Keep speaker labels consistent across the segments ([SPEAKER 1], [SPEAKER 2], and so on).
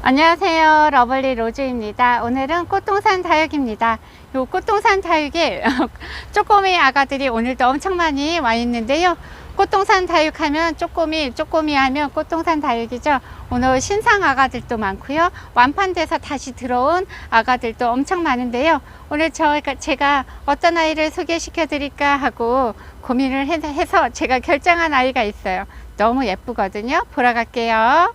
[SPEAKER 1] 안녕하세요. 러블리 로즈입니다. 오늘은 꽃동산 다육입니다. 요 꽃동산 다육에 쪼꼬미 아가들이 오늘도 엄청 많이 와 있는데요. 꽃동산 다육 하면 쪼꼬미, 쪼꼬미 하면 꽃동산 다육이죠. 오늘 신상 아가들도 많고요. 완판돼서 다시 들어온 아가들도 엄청 많은데요. 오늘 저희가 제가 어떤 아이를 소개시켜 드릴까 하고 고민을 해서 제가 결정한 아이가 있어요. 너무 예쁘거든요. 보러 갈게요.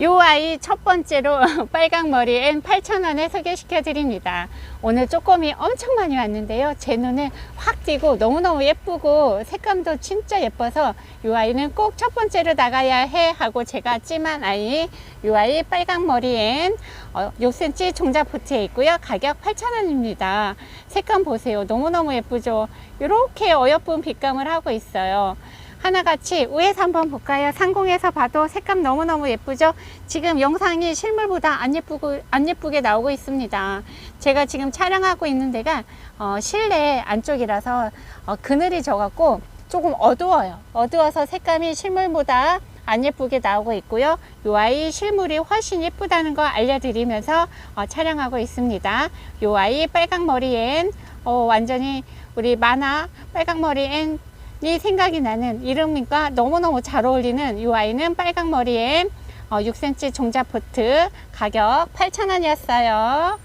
[SPEAKER 1] 요 아이 첫 번째로 빨강 머리 엔 8,000원에 소개시켜 드립니다. 오늘 쪼꼬미 엄청 많이 왔는데요. 제 눈에 확 띄고 너무너무 예쁘고 색감도 진짜 예뻐서 요 아이는 꼭 첫 번째로 나가야 해 하고 제가 찜한 아이 요 아이 빨강 머리엔 어, 6cm 종자 포트에 있고요. 가격 8,000원입니다. 색감 보세요. 너무너무 예쁘죠? 이렇게 어여쁜 빛감을 하고 있어요. 하나같이 위에서 한번 볼까요? 상공에서 봐도 색감 너무너무 예쁘죠? 지금 영상이 실물보다 안 예쁘고, 안 예쁘게 나오고 있습니다. 제가 지금 촬영하고 있는 데가, 어, 실내 안쪽이라서, 어, 그늘이 져갖고 조금 어두워요. 어두워서 색감이 실물보다 안 예쁘게 나오고 있고요. 요 아이 실물이 훨씬 예쁘다는 거 알려드리면서 어, 촬영하고 있습니다. 요 아이 빨강 머리엔, 어, 완전히 우리 만화 빨강 머리엔 이 생각이 나는 이름과 너무너무 잘 어울리는 이 아이는 빨강 머리에 어, 6cm 종자 포트 가격 8,000원이었어요.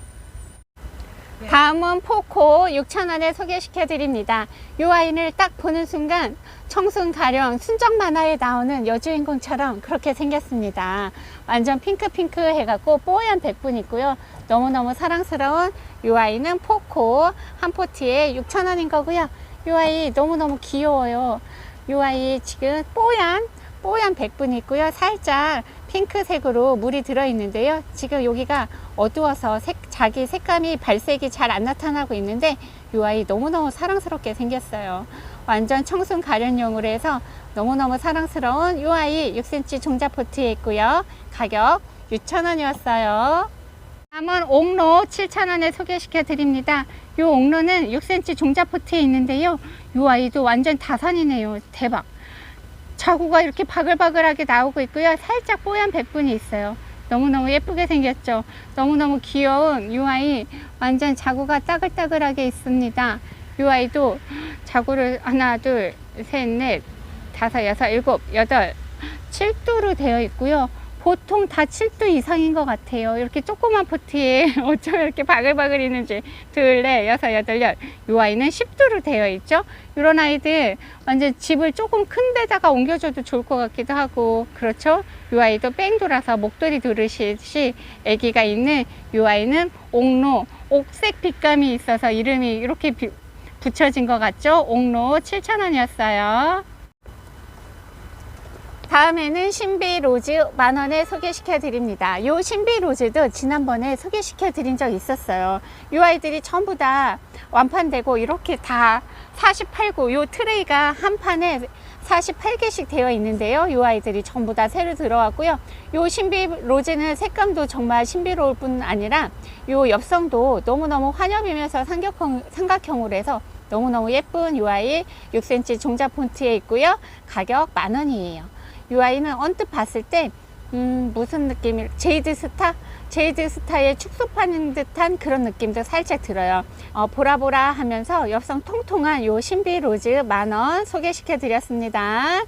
[SPEAKER 1] 다음은 포코 6,000원에 소개시켜 드립니다. 이 아이를 딱 보는 순간 청순 가령 순정 만화에 나오는 여주인공처럼 그렇게 생겼습니다. 완전 핑크핑크 해갖고 뽀얀 백분 있고요. 너무너무 사랑스러운 이 아이는 포코 한 포트에 6,000원인 거고요. 이 아이 너무너무 귀여워요. 이 아이 지금 뽀얀 뽀얀 백분 있고요. 살짝 핑크색으로 물이 들어 있는데요. 지금 여기가 어두워서 색, 자기 색감이 발색이 잘 안 나타나고 있는데 이 아이 너무너무 사랑스럽게 생겼어요. 완전 청순 가련용으로 해서 너무너무 사랑스러운 이 아이 6cm 종자 포트에 있고요. 가격 6,000원이었어요. 다음은 옥로 7,000원에 소개시켜 드립니다. 이 옥로는 6cm 종자 포트에 있는데요. 이 아이도 완전 다산이네요. 대박. 자구가 이렇게 바글바글하게 나오고 있고요. 살짝 뽀얀 백분이 있어요. 너무너무 예쁘게 생겼죠. 너무너무 귀여운 이 아이 완전 자구가 따글따글하게 있습니다. 이 아이도 자구를 하나, 둘, 셋, 넷, 다섯, 여섯, 일곱, 여덟, 7두로 되어 있고요. 보통 다 7도 이상인 것 같아요. 이렇게 조그만 포트에 어쩜 이렇게 바글바글 있는지. 둘, 넷, 여섯, 여덟, 열. 이 아이는 10도로 되어 있죠. 이런 아이들 완전 집을 조금 큰 데다가 옮겨줘도 좋을 것 같기도 하고. 그렇죠? 이 아이도 뺑 돌아서 목도리 두르듯이 아기가 있는 이 아이는 옥로, 옥색 빛감이 있어서 이름이 이렇게 비- 붙여진 것 같죠? 옥로 7,000원이었어요. 다음에는 신비 로즈 만원에 소개시켜 드립니다. 요 신비 로즈도 지난번에 소개시켜 드린 적 있었어요. 요 아이들이 전부 다 완판되고 이렇게 다 48구 요 트레이가 한 판에 48개씩 되어 있는데요. 요 아이들이 전부 다 새로 들어왔고요. 요 신비 로즈는 색감도 정말 신비로울 뿐 아니라 요 엽성도 너무너무 환엽이면서 삼각형, 삼각형으로 해서 너무너무 예쁜 요 아이 6cm 종자 폰트에 있고요. 가격 만 원이에요. 이 아이는 언뜻 봤을 때 음, 무슨 느낌이 제이드 스타? 제이드 스타의 축소판인 듯한 그런 느낌도 살짝 들어요. 어, 보라보라 하면서 엽성 통통한 요 신비 로즈 만원 소개시켜 드렸습니다.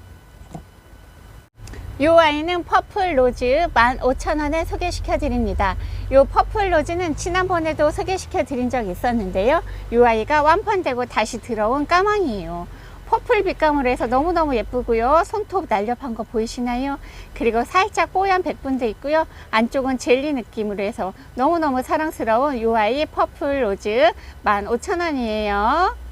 [SPEAKER 1] 요 아이는 퍼플 로즈 15,000원에 소개시켜 드립니다. 요 퍼플 로즈는 지난번에도 소개시켜 드린 적 있었는데요. 요 아이가 완판되고 다시 들어온 까망이에요. 퍼플 빛감으로 해서 너무너무 예쁘고요. 손톱 날렵한 거 보이시나요? 그리고 살짝 뽀얀 백분도 있고요. 안쪽은 젤리 느낌으로 해서 너무너무 사랑스러운 요 아이 퍼플 로즈 15,000원이에요.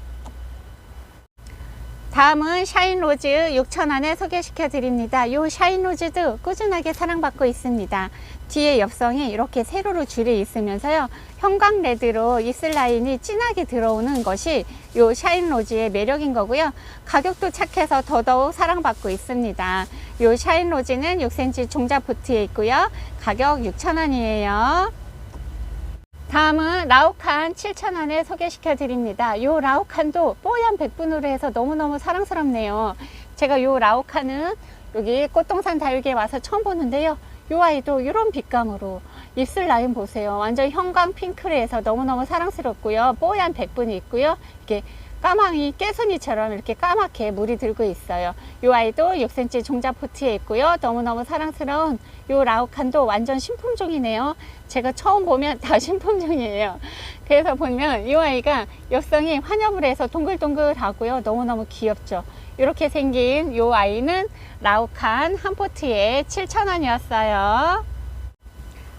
[SPEAKER 1] 다음은 샤인 로즈 6,000원에 소개시켜 드립니다. 요 샤인 로즈도 꾸준하게 사랑받고 있습니다. 뒤에 엽성이 이렇게 세로로 줄이 있으면서요. 형광 레드로 입술 라인이 진하게 들어오는 것이 요 샤인 로즈의 매력인 거고요. 가격도 착해서 더더욱 사랑받고 있습니다. 요 샤인 로즈는 6cm 종자 포트에 있고요. 가격 6,000원이에요. 다음은 라우칸 7,000원에 소개시켜 드립니다. 요 라우칸도 뽀얀 백분으로 해서 너무너무 사랑스럽네요. 제가 요 라우칸은 여기 꽃동산 다육에 와서 처음 보는데요. 요 아이도 이런 빛감으로 입술 라인 보세요. 완전 형광 핑크를 해서 너무너무 사랑스럽고요. 뽀얀 백분이 있고요. 이렇게 까망이 깨순이처럼 이렇게 까맣게 물이 들고 있어요. 요 아이도 6cm 종자 포트에 있고요. 너무너무 사랑스러운 요 라우칸도 완전 신품종이네요. 제가 처음 보면 다 신품종이에요. 그래서 보면 이 아이가 역성이 환엽을 해서 동글동글하고요. 너무너무 귀엽죠. 이렇게 생긴 이 아이는 라우칸 한 포트에 7,000원이었어요.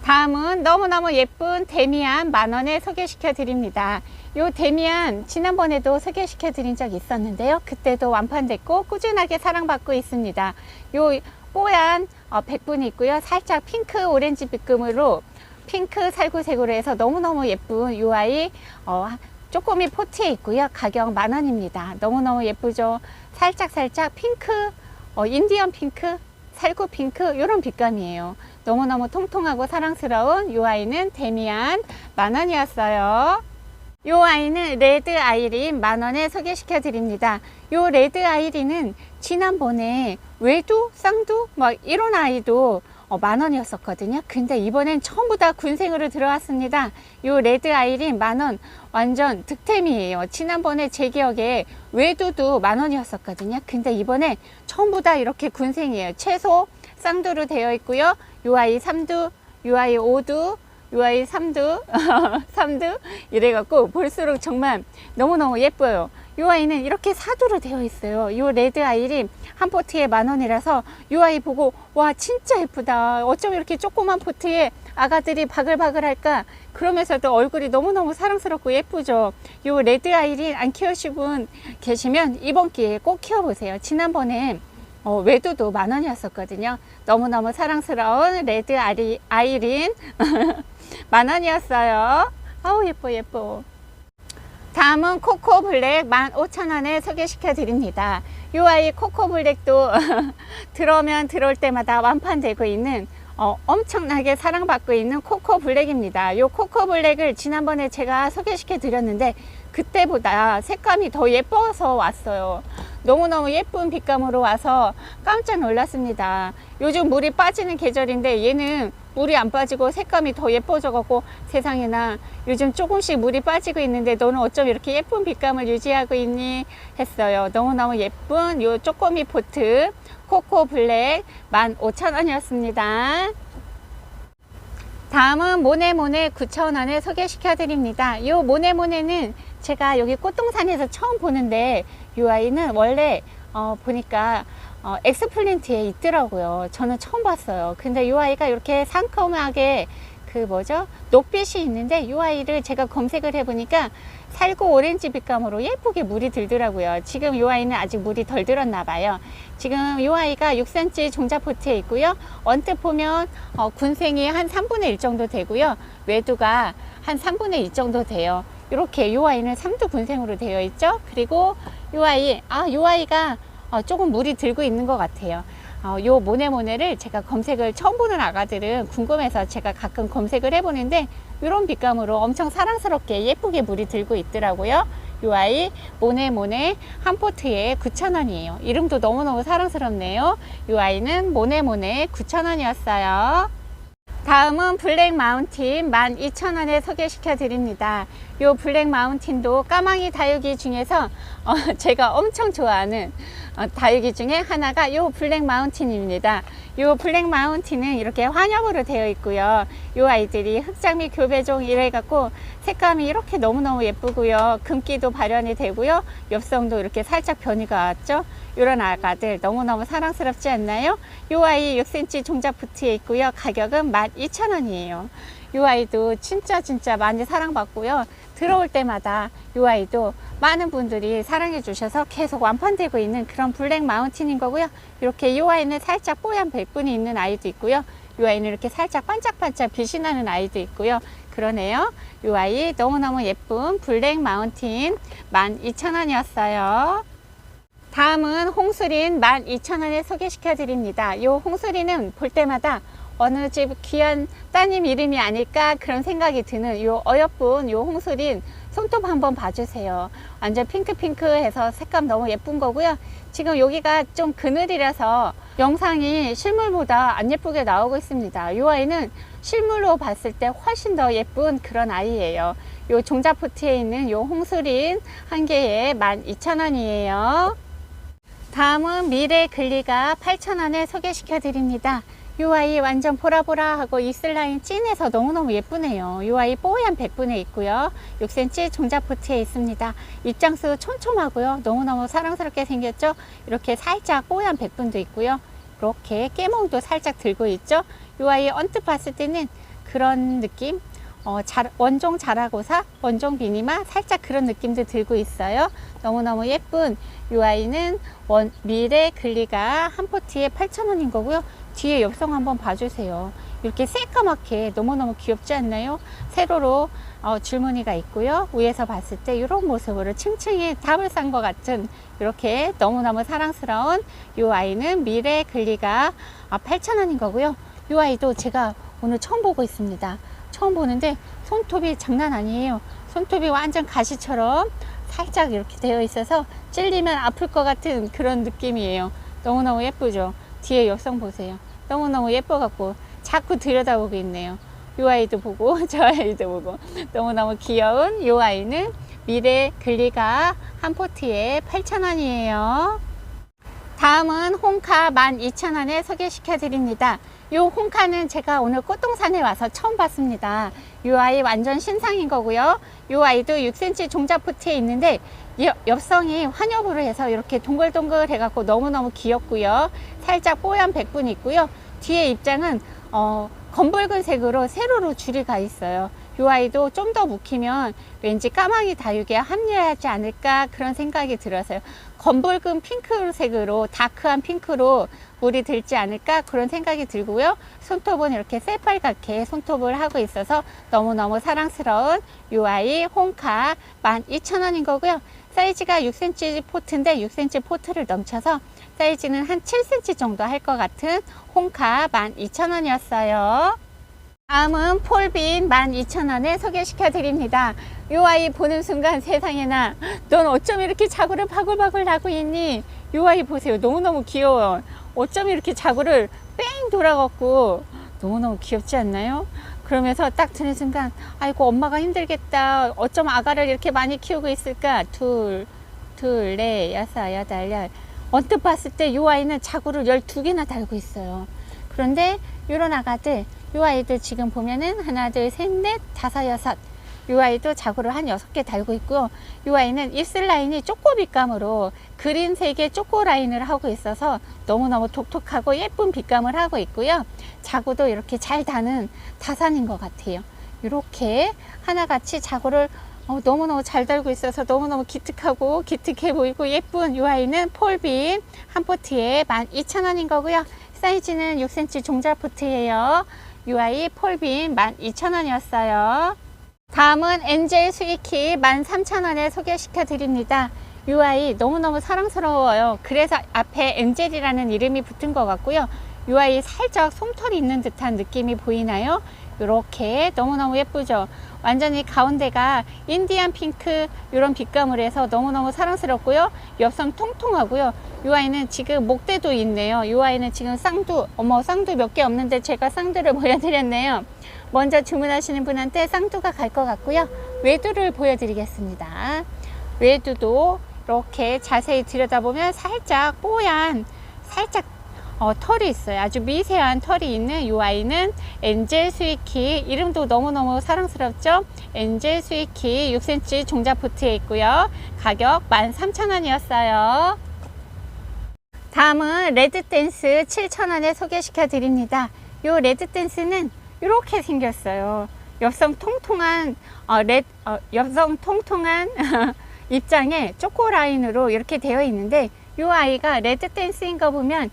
[SPEAKER 1] 다음은 너무너무 예쁜 데미안 만원에 소개시켜 드립니다. 요 데미안 지난번에도 소개시켜 드린 적 있었는데요. 그때도 완판됐고 꾸준하게 사랑받고 있습니다. 요 뽀얀 어, 백분이 있고요. 살짝 핑크 오렌지 빛금으로 핑크 살구색으로 해서 너무너무 예쁜 이 아이 어, 쪼꼬미 포트에 있고요. 가격 만원입니다. 너무너무 예쁘죠? 살짝살짝 핑크, 어, 인디언 핑크, 살구 핑크 이런 빛감이에요. 너무너무 통통하고 사랑스러운 이 아이는 데미안 만원이었어요. 이 아이는 레드 아이린 만원에 소개시켜 드립니다. 이 레드 아이린은 지난번에 외두, 쌍두 뭐 이런 아이도 어, 만원이었었거든요. 근데 이번엔 전부 다 군생으로 들어왔습니다. 이 레드 아이린 만원 완전 득템이에요. 지난번에 제 기억에 외두도 만원이었었거든요. 근데 이번에 전부 다 이렇게 군생이에요. 채소 쌍두로 되어 있고요. 요 아이 삼두, 요 아이 오두, 요 아이 삼두, 삼두 이래갖고 볼수록 정말 너무너무 예뻐요. 요 아이는 이렇게 사두로 되어 있어요. 요 레드 아이린 한 포트에 만 원이라서 요 아이 보고 와 진짜 예쁘다. 어쩜 이렇게 조그만 포트에 아가들이 바글바글할까? 그러면서도 얼굴이 너무너무 사랑스럽고 예쁘죠. 요 레드 아이린 안 키우신 분 계시면 이번 기회에 꼭 키워보세요. 지난번에 어, 외도도 만 원이었었거든요. 너무너무 사랑스러운 레드 아이린 만 원이었어요. 아우 예뻐 예뻐. 다음은 코코 블랙 15,000원에 소개시켜 드립니다. 이 아이 코코 블랙도 들어오면 들어올 때마다 완판되고 있는 어, 엄청나게 사랑받고 있는 코코 블랙입니다. 이 코코 블랙을 지난번에 제가 소개시켜 드렸는데 그때보다 색감이 더 예뻐서 왔어요. 너무너무 예쁜 빛감으로 와서 깜짝 놀랐습니다. 요즘 물이 빠지는 계절인데 얘는 물이 안 빠지고 색감이 더 예뻐져 갖고 세상에나 요즘 조금씩 물이 빠지고 있는데 너는 어쩜 이렇게 예쁜 빛감을 유지하고 있니 했어요. 너무너무 예쁜 요 쪼꼬미 포트 코코 블랙 15,000원이었습니다. 다음은 모네모네 9,000원에 소개시켜 드립니다. 이 모네모네는 제가 여기 꽃동산에서 처음 보는데 이 아이는 원래 어, 보니까 어, 엑스플린트에 있더라고요. 저는 처음 봤어요. 근데 이 아이가 이렇게 상큼하게 그 뭐죠? 녹빛이 있는데 이 아이를 제가 검색을 해보니까 살구 오렌지 빛감으로 예쁘게 물이 들더라고요. 지금 이 아이는 아직 물이 덜 들었나 봐요. 지금 이 아이가 6cm 종자 포트에 있고요. 언뜻 보면 어, 군생이 한 3분의 1 정도 되고요. 외두가 한 3분의 2 정도 돼요. 이렇게 이 아이는 3두 군생으로 되어 있죠. 그리고 이 아이, 아, 이 아이가 어, 조금 물이 들고 있는 것 같아요. 어, 요 모네모네를 제가 검색을 처음 보는 아가들은 궁금해서 제가 가끔 검색을 해보는데 이런 빛감으로 엄청 사랑스럽게 예쁘게 물이 들고 있더라고요. 요 아이 모네모네 한 포트에 9,000원이에요. 이름도 너무너무 사랑스럽네요. 요 아이는 모네모네 9,000원이었어요. 다음은 블랙 마운틴 12,000원에 소개시켜 드립니다. 요 블랙 마운틴도 까망이 다육이 중에서 어, 제가 엄청 좋아하는 어, 다육이 중에 하나가 요 블랙 마운틴입니다. 요 블랙 마운틴은 이렇게 환엽으로 되어 있고요. 요 아이들이 흑장미 교배종 이래 갖고 색감이 이렇게 너무너무 예쁘고요. 금기도 발현이 되고요. 엽성도 이렇게 살짝 변이가 왔죠. 이런 아가들 너무너무 사랑스럽지 않나요? 요 아이 6cm 종자 부트에 있고요. 가격은 12,000원이에요. 요 아이도 진짜 진짜 많이 사랑받고요. 들어올 때마다 이 아이도 많은 분들이 사랑해 주셔서 계속 완판되고 있는 그런 블랙 마운틴인 거고요. 이렇게 이 아이는 살짝 뽀얀 백분이 있는 아이도 있고요. 이 아이는 이렇게 살짝 반짝반짝 빛이 나는 아이도 있고요. 그러네요. 이 아이 너무너무 예쁜 블랙 마운틴 12,000원이었어요. 다음은 홍수린 12,000원에 소개시켜 드립니다. 이 홍수린은 볼 때마다 어느 집 귀한 따님 이름이 아닐까 그런 생각이 드는 요 어여쁜 요 홍수린 손톱 한번 봐주세요. 완전 핑크핑크해서 색감 너무 예쁜 거고요. 지금 여기가 좀 그늘이라서 영상이 실물보다 안 예쁘게 나오고 있습니다. 이 아이는 실물로 봤을 때 훨씬 더 예쁜 그런 아이예요. 요 종자포트에 있는 요 홍수린 한 개에 12,000원이에요. 다음은 미래 글리가 8,000원에 소개시켜 드립니다. 이 아이 완전 보라보라하고 이슬라인 찐해서 너무너무 예쁘네요. 이 아이 뽀얀 백분에 있고요. 6cm 종자포트에 있습니다. 입장수 촘촘하고요. 너무너무 사랑스럽게 생겼죠? 이렇게 살짝 뽀얀 백분도 있고요. 이렇게 깨몽도 살짝 들고 있죠? 이 아이 언뜻 봤을 때는 그런 느낌? 어, 잘, 원종 자라고사, 원종 비니마 살짝 그런 느낌도 들고 있어요. 너무너무 예쁜 이 아이는 원, 미래 글리가 한 포트에 8,000원인 거고요. 뒤에 엽성 한번 봐주세요. 이렇게 새까맣게 너무너무 귀엽지 않나요? 세로로 어, 줄무늬가 있고요. 위에서 봤을 때 이런 모습으로 층층이 답을 산것 같은 이렇게 너무너무 사랑스러운 이 아이는 미래 글리가 아, 8,000원인 거고요. 이 아이도 제가 오늘 처음 보고 있습니다. 처음 보는데 손톱이 장난 아니에요. 손톱이 완전 가시처럼 살짝 이렇게 되어 있어서 찔리면 아플 것 같은 그런 느낌이에요. 너무너무 예쁘죠? 뒤에 엽성 보세요. 너무너무 예뻐 갖고 자꾸 들여다보고 있네요. 이 아이도 보고 저 아이도 보고 너무너무 귀여운 이 아이는 미래 글리가 한 포트에 8,000원이에요. 다음은 홍카 12,000원에 소개시켜 드립니다. 이 홍카는 제가 오늘 꽃동산에 와서 처음 봤습니다. 이 아이 완전 신상인 거고요. 이 아이도 6cm 종자 포트에 있는데 여- 엽성이 환엽으로 해서 이렇게 동글동글 해갖고 너무너무 귀엽고요. 살짝 뽀얀 백분 있고요. 뒤에 입장은 어, 검붉은 색으로 세로로 줄이 가 있어요. 이 아이도 좀 더 묵히면 왠지 까마귀 다육에 합류하지 않을까 그런 생각이 들어서요. 검붉은 핑크색으로 다크한 핑크로 물이 들지 않을까 그런 생각이 들고요. 손톱은 이렇게 새빨갛게 손톱을 하고 있어서 너무너무 사랑스러운 이 아이 홍카 12,000원인 거고요. 사이즈가 6cm 포트인데 6cm 포트를 넘쳐서 사이즈는 한 7cm 정도 할 것 같은 홍카 12,000원이었어요. 다음은 폴빈 12,000원에 소개시켜 드립니다. 이 아이 보는 순간 세상에나 넌 어쩜 이렇게 자구를 바글바글 하고 있니? 이 아이 보세요. 너무너무 귀여워. 어쩜 이렇게 자구를 뺑 돌아갖고 너무너무 귀엽지 않나요? 그러면서 딱 드는 순간 아이고 엄마가 힘들겠다. 어쩜 아가를 이렇게 많이 키우고 있을까? 둘, 둘, 넷, 여섯, 여덟, 열. 언뜻 봤을 때이 아이는 자구를 12개나 달고 있어요. 그런데 이런 아가들 이 아이들 지금 보면은 하나 둘 셋 넷 다섯 여섯. 이 아이도 자구를 한 여섯 개 달고 있고요. 이 아이는 입술 라인이 쪼꼬빗감으로 그린색의 쪼꼬 라인을 하고 있어서 너무너무 독특하고 예쁜 빛감을 하고 있고요. 자구도 이렇게 잘 다는 다산인 것 같아요. 이렇게 하나같이 자구를 어, 너무너무 잘 달고 있어서 너무너무 기특하고 기특해 보이고 예쁜 이 아이는 폴빈 한 포트에 12,000원인 거고요. 사이즈는 6cm 종자 포트예요. UI 폴빈 12,000원이었어요. 다음은 엔젤 스위키 13,000원에 소개시켜 드립니다. UI 너무너무 사랑스러워요. 그래서 앞에 엔젤이라는 이름이 붙은 것 같고요. UI 살짝 솜털이 있는 듯한 느낌이 보이나요? 이렇게 너무너무 예쁘죠? 완전히 가운데가 인디안 핑크 이런 빛감을 해서 너무너무 사랑스럽고요. 옆선 통통하고요. 이 아이는 지금 목대도 있네요. 이 아이는 지금 쌍두, 어머 쌍두 몇 개 없는데 제가 쌍두를 보여드렸네요. 먼저 주문하시는 분한테 쌍두가 갈 것 같고요. 외두를 보여드리겠습니다. 외두도 이렇게 자세히 들여다보면 살짝 뽀얀 살짝 어, 털이 있어요. 아주 미세한 털이 있는 이 아이는 엔젤 스위키 이름도 너무너무 사랑스럽죠? 엔젤 스위키 6cm 종자 포트에 있고요. 가격 13,000원이었어요. 다음은 레드 댄스 7,000원에 소개시켜 드립니다. 이 레드 댄스는 이렇게 생겼어요. 엽성 통통한 어, 레, 어, 엽성 통통한 입장에 초코 라인으로 이렇게 되어 있는데 이 아이가 레드 댄스인 거 보면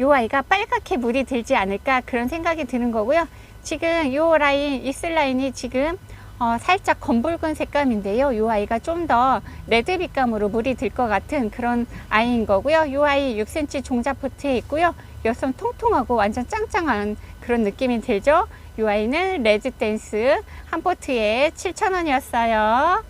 [SPEAKER 1] 이 아이가 빨갛게 물이 들지 않을까 그런 생각이 드는 거고요. 지금 이 라인, 입술 라인이 지금 어, 살짝 검붉은 색감인데요. 이 아이가 좀 더 레드 빛감으로 물이 들 것 같은 그런 아이인 거고요. 이 아이 6cm 종자 포트에 있고요. 여성 통통하고 완전 짱짱한 그런 느낌이 들죠. 이 아이는 레드 댄스 한 포트에 7,000원이었어요.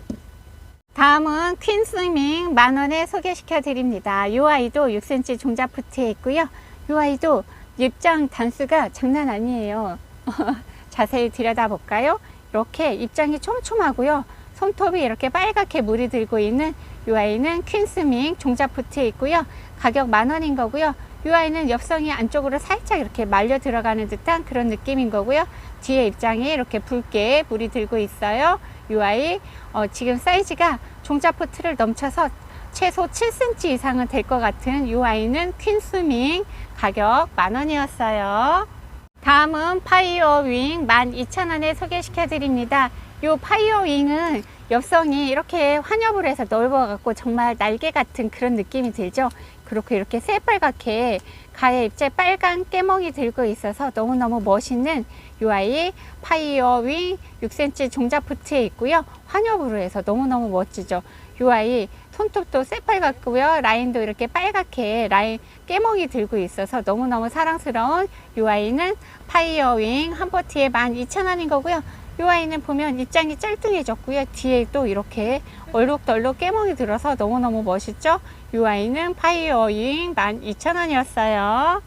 [SPEAKER 1] 다음은 퀸스밍 만원에 소개시켜 드립니다. 이 아이도 6cm 종자푸트에 있고요. 이 아이도 입장 단수가 장난 아니에요. 자세히 들여다볼까요? 이렇게 입장이 촘촘하고요. 손톱이 이렇게 빨갛게 물이 들고 있는 이 아이는 퀸스밍 종자푸트에 있고요. 가격 만 원인 거고요. 이 아이는 옆성이 안쪽으로 살짝 이렇게 말려 들어가는 듯한 그런 느낌인 거고요. 뒤에 입장에 이렇게 붉게 물이 들고 있어요. 이 아이 어, 지금 사이즈가 종자포트를 넘쳐서 최소 7cm 이상은 될 것 같은 이 아이는 퀸스밍 가격 만원이었어요. 다음은 파이어윙 12,000원에 소개시켜 드립니다. 이 파이어윙은 옆성이 이렇게 환엽을 해서 넓어 갖고 정말 날개 같은 그런 느낌이 들죠. 그렇고 이렇게 새빨갛게 가에 입체 빨간 깨멍이 들고 있어서 너무너무 멋있는 이 아이 파이어윙 6cm 종자푸트에 있고요. 환엽으로 해서 너무너무 멋지죠. 이 아이 손톱도 새빨갛고요. 라인도 이렇게 빨갛게 라인 깨멍이 들고 있어서 너무너무 사랑스러운 이 아이는 파이어윙 한 포트에 12,000원인 거고요. 이 아이는 보면 입장이 짤뚱해졌고요. 뒤에 또 이렇게 얼룩덜룩 깨멍이 들어서 너무너무 멋있죠? 이 아이는 파이어윙 12,000원이었어요.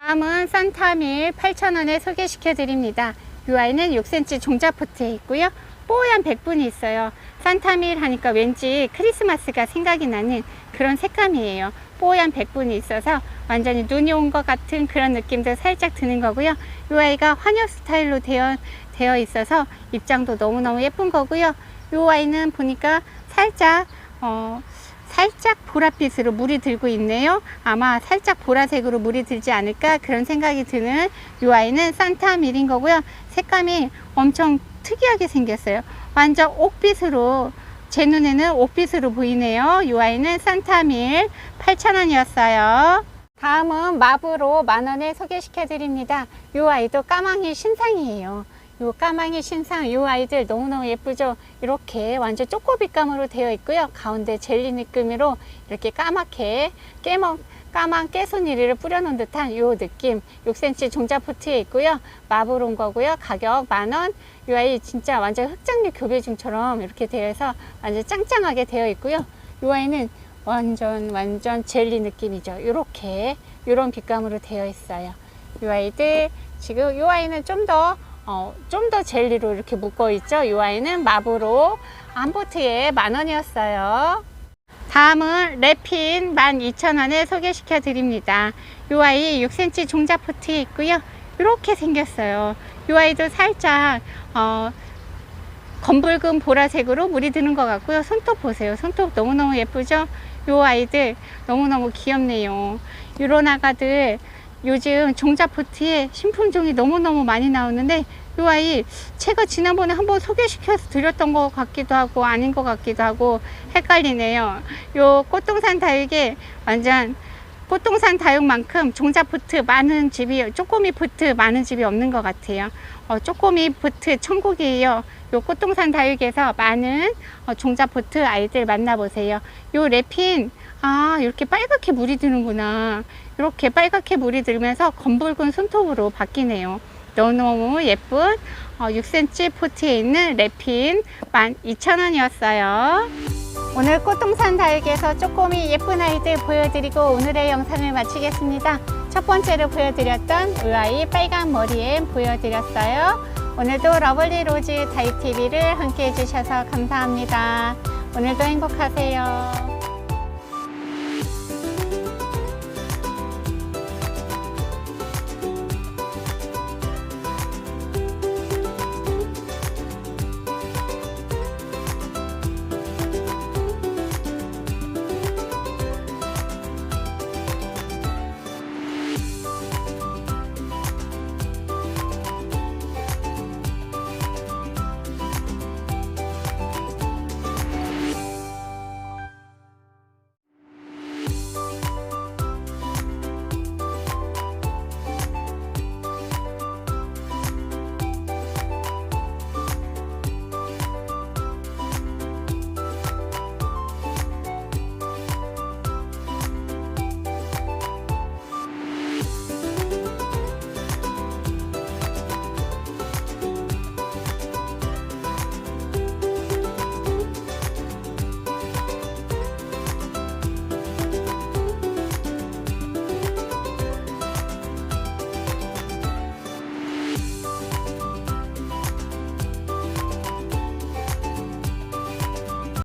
[SPEAKER 1] 다음은 산타밀 8,000원에 소개시켜 드립니다. 이 아이는 6cm 종자포트에 있고요. 뽀얀 백분이 있어요. 산타밀 하니까 왠지 크리스마스가 생각이 나는 그런 색감이에요. 뽀얀 백분이 있어서 완전히 눈이 온 것 같은 그런 느낌도 살짝 드는 거고요. 이 아이가 환엽 스타일로 되어, 되어 있어서 입장도 너무너무 예쁜 거고요. 이 아이는 보니까 살짝 어, 살짝 보랏빛으로 물이 들고 있네요. 아마 살짝 보라색으로 물이 들지 않을까 그런 생각이 드는 이 아이는 산타밀인 거고요. 색감이 엄청 특이하게 생겼어요. 완전 옥빛으로 제 눈에는 옥빛으로 보이네요. 이 아이는 산타밀 8,000원이었어요. 다음은 마브로 만원에 소개시켜 드립니다. 이 아이도 까망이 신상이에요. 요 까망이 신상 요 아이들 너무너무 예쁘죠 이렇게 완전 쪼꼬빛감으로 되어 있고요 가운데 젤리 느낌으로 이렇게 까맣게 깨먹 까만 깨소니리를 뿌려놓은 듯한 요 느낌. 6cm 종자포트에 있고요. 마블온 거고요. 가격 만원. 이 아이 진짜 완전 흑장류 교배중처럼 이렇게 되어서 완전 짱짱하게 되어 있고요. 이 아이는 완전 완전 젤리 느낌이죠. 이렇게 이런 빛감으로 되어 있어요. 이 아이들 지금 이 아이는 좀더 어, 좀 더 젤리로 이렇게 묶어 있죠. 이 아이는 마브로 한 포트에 만 원이었어요. 다음은 랩핀 12,000원에 소개시켜 드립니다. 이 아이 6cm 종자 포트에 있고요. 이렇게 생겼어요. 이 아이도 살짝 어, 검붉은 보라색으로 물이 드는 것 같고요. 손톱 보세요. 손톱 너무너무 예쁘죠? 이 아이들 너무너무 귀엽네요. 유로 나가들 요즘 종자포트에 신품종이 너무너무 많이 나오는데 이 아이 제가 지난번에 한번 소개시켜서 드렸던 것 같기도 하고 아닌 것 같기도 하고 헷갈리네요. 요 꽃동산 다육에 완전 꽃동산 다육만큼 종자포트 많은 집이 쪼꼬미 포트 많은 집이 없는 것 같아요. 어, 쪼꼬미 포트 천국이에요. 요 꽃동산 다육에서 많은 어, 종자포트 아이들 만나보세요. 요 랩핀 아 이렇게 빨갛게 물이 드는구나. 이렇게 빨갛게 물이 들면서 검붉은 손톱으로 바뀌네요. 너무너무 예쁜 6cm 포트에 있는 랩핀 12,000원이었어요. 오늘 꽃동산 다육에서 쪼꼬미 예쁜 아이들 보여드리고 오늘의 영상을 마치겠습니다. 첫 번째로 보여드렸던 의아이 빨간 머리에 보여드렸어요. 오늘도 러블리 로즈 다육TV를 함께 해주셔서 감사합니다. 오늘도 행복하세요.